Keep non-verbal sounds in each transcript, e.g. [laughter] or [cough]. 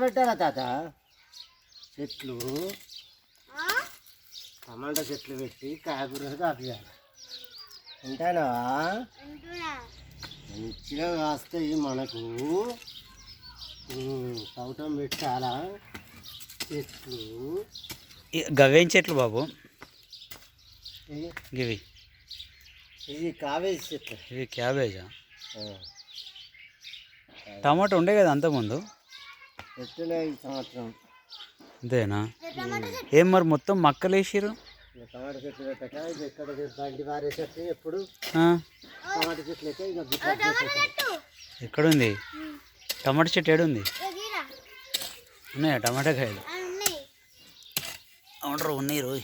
పెట్టాలా తాత? చెట్లు. టమాటా చెట్లు పెట్టి కాయగూరలు కాపియాలి. ఉంటానా మంచిగా కాస్తాయి మనకు. ఉమ్, తవ్వటం పెట్టాలా? చెట్లు. గవేం చెట్లు బాబు? ఇవి ఇవి ఇవి కావేజ్ చెట్లు. ఇవి క్యాబేజా. టమాటా ఉండే కదా అంతకుముందు? చెట్టులే ఈ సంవత్సరం. అంతేనా? ఏం మరి మొత్తం మక్కలు వేసిరు ఇక టమాటా చెట్లు పెట్టక ఇది ఎక్కడ బండి చెట్లు ఎప్పుడు? ఆ, టమాటా చెట్లు అయితే. ఎక్కడుంది? టమాటా చెట్టు ఏడుంది? ఉన్నాయా టమాటా కాయలు? అవునరు ఉన్నాయి? ఆ,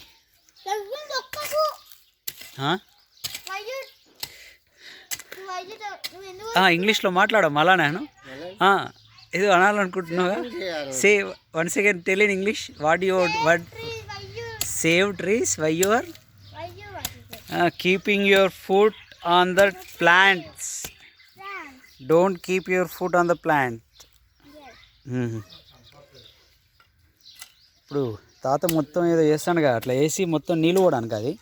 ఇంగ్లీష్లో మాట్లాడా మళ్ళా నేను ఏదో అనాలనుకుంటున్నావా చేయాలి. సే వన్ సెకండ్ తెలియని English what your what save trees why your keeping your food on the plants don't keep your food on the plant ఇప్పుడు తాత మొత్తం ఏదో చేస్తాను కదా అట్లా వేసి మొత్తం నీళ్ళు పోవడానికి అది?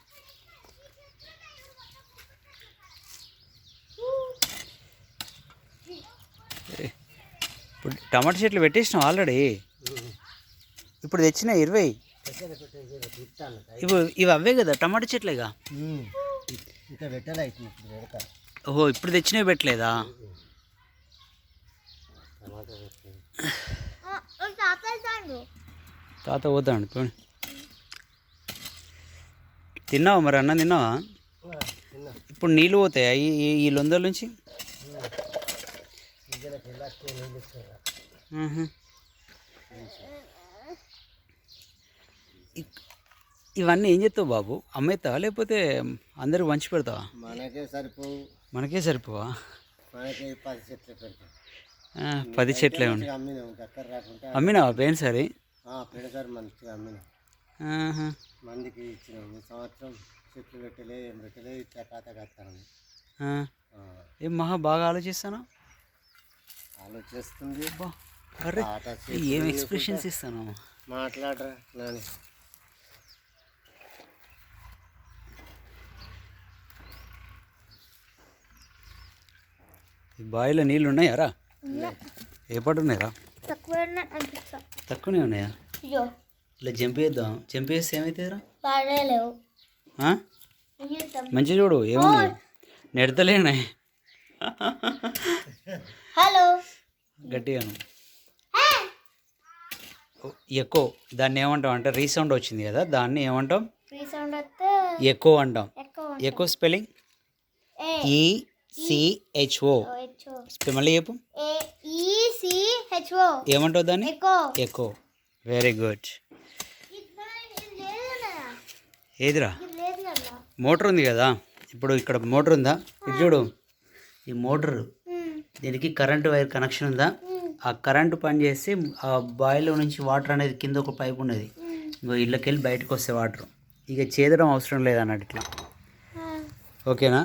ఇప్పుడు టమాటా చెట్లు పెట్టేసినాం ఆల్రెడీ. ఇప్పుడు తెచ్చిన ఇరవై. ఇప్పుడు ఇవి అవే కదా టమాటా చెట్లేగా. ఇంకా. పెట్టాలి ఓహో ఇప్పుడు తెచ్చినవి పెట్టలేదా? తాత పోతాడు తిన్నావా మరి అన్నం తిన్నావా? ఇప్పుడు నీళ్ళు పోతాయా ఈ- ఈ లొందల నుంచి? ఇవన్నీ ఏం చేస్తావు బాబు? అమ్మేస్తావా లేకపోతే అందరికి పంచి పెడతావా? మనకే సరిపోవు. మనకే సరిపోవా? మనకే పది చెట్లు పెడతాం. పది చెట్లే ఉన్నాయి అమ్మినావా పోయినసారి పెడతారు మంచిగా అమ్మినాం. మందికి ఇచ్చినాం ఈ సంవత్సరం చెట్లు పెట్టలే ఏం పెట్టలే ఇట్లా ఖాతా కట్టాను. ఏం మహా బాగా ఆలోచిస్తాను ఆలోచిస్తుంది. అరే ఏం ఎక్స్ప్రెషన్స్ ఇస్తాను మాట్లాడరా నాని. ఈ బావిలో నీళ్ళు ఉన్నాయారా ఏ పాటు అనిపిస్తా. తక్కువనే ఉన్నాయా? జంపేస్తే ఏమవుతాయిరా పాడలేవు ఆ? మంచి చూడు ఏముంది నెడతలేనాయి. [laughs] హలో. గట్టిగాను ఓ, ఎకో దాన్ని ఏమంటాం అంటే రీసౌండ్ వచ్చింది కదా దాన్ని ఏమంటాం? రీసౌండ్ వస్తే ఎకో అంటాం. ఎక్కువ ఎకో స్పెల్లింగ్? ఈ సిహెచ్ఓ హెచ్ఓ మళ్ళీ చెప్పు. ఏమంటావు దాన్ని? ఎక్కువ. ఎకో వెరీ గుడ్ ఏదిరా? మోటార్ ఉంది కదా ఇప్పుడు ఇక్కడ మోటార్ ఉందా? ఇది చూడు. ఈ మోటార్ దీనికి కరెంటు వైర్ కనెక్షన్ ఉందా? ఆ కరెంటు పని చేసి ఆ బాయిలో నుంచి వాటర్ అనేది కింద ఒక పైప్ ఉన్నది. ఇంకో ఇళ్ళకి వెళ్ళి బయటకు వస్తే వాటర్. ఇక చేదడం అవసరం లేదన్నట్టు ఇట్లా. ఓకేనా?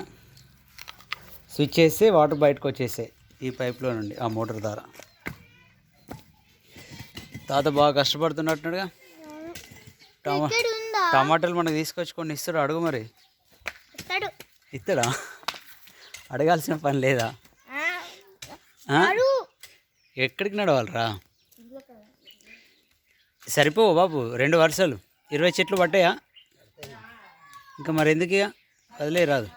స్విచ్ చేస్తే వాటర్ బయటకు వచ్చేసాయి ఈ పైప్లో నుండి ఆ మోటార్ ద్వారా. తాత బాగా కష్టపడుతున్నట్టుగా టమా టమాటాలు మనకు తీసుకొచ్చుకొని ఇస్తాడు అడుగు మరి. ఇస్తాడు. అడగాల్సిన పని లేదా? ఎక్కడికి నడవాలరా? సరిపోవు బాబు రెండు వరుసలు. ఇరవై చెట్లు పట్టాయా ఇంకా మరి ఎందుకు ఇక వదిలే రాదు.